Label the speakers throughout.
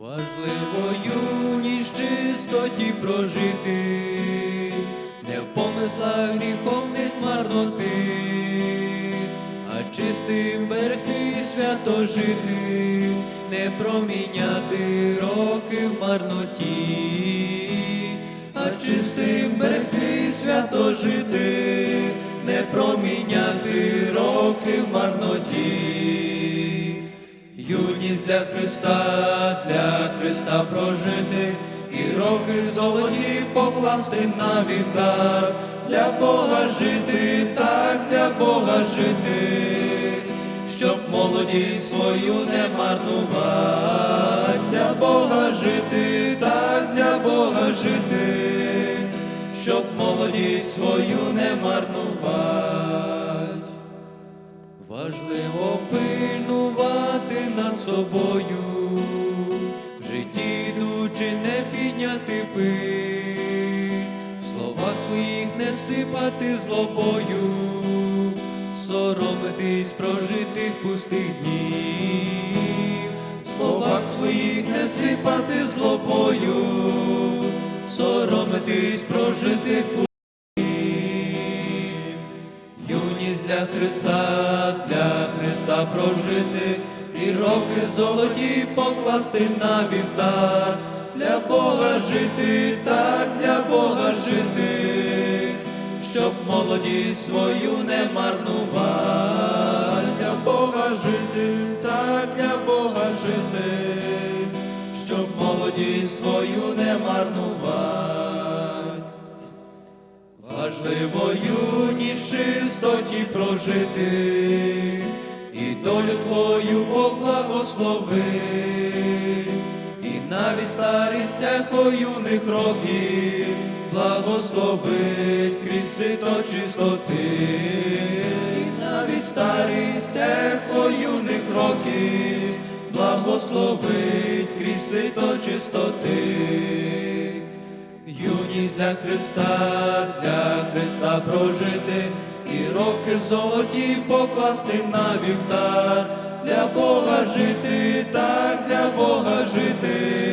Speaker 1: Важливо юність чистоті прожити, не в помислах гріхом не марноти, а чистим берегти свято жити, не проміняти роки в марноті, а чистим берегти свято жити, не проміняти роки в марноті. Юність для Христа, для прожити, і роки золоті покласти на вівтар, для Бога жити, так для Бога жити, щоб молодість свою не марнувати, для Бога жити, так для Бога жити, щоб молодість свою не марнувати. Важливо пильнувати над собою, сипати злобою, соромитись прожитих пустих днів, в словах своїх не сипати злобою, соромитись прожитих пустих днів. Юність для Христа, для Христа прожити, і роки золоті покласти на вівтар, для Бога жити, так для Бога жити, молодість свою не марнувати, для Бога жити, так для Бога жити, щоб молодість свою не марнувати. Важливо юність чистоті прожити, і долю твою облагослови, і навіть старість тяхо юних років благословить крізь сито чистоти, навіть старість тяхо юних років. Благословить крізь сито чистоти. Юність для Христа, для Христа прожити, і роки золоті покласти на вівтар, для Бога жити, так для Бога жити,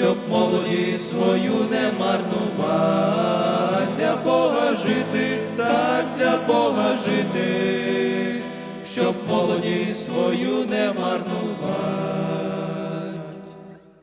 Speaker 1: щоб молодість свою не марнувати, для Бога жити, так для Бога жити, щоб молодість свою не марнувати.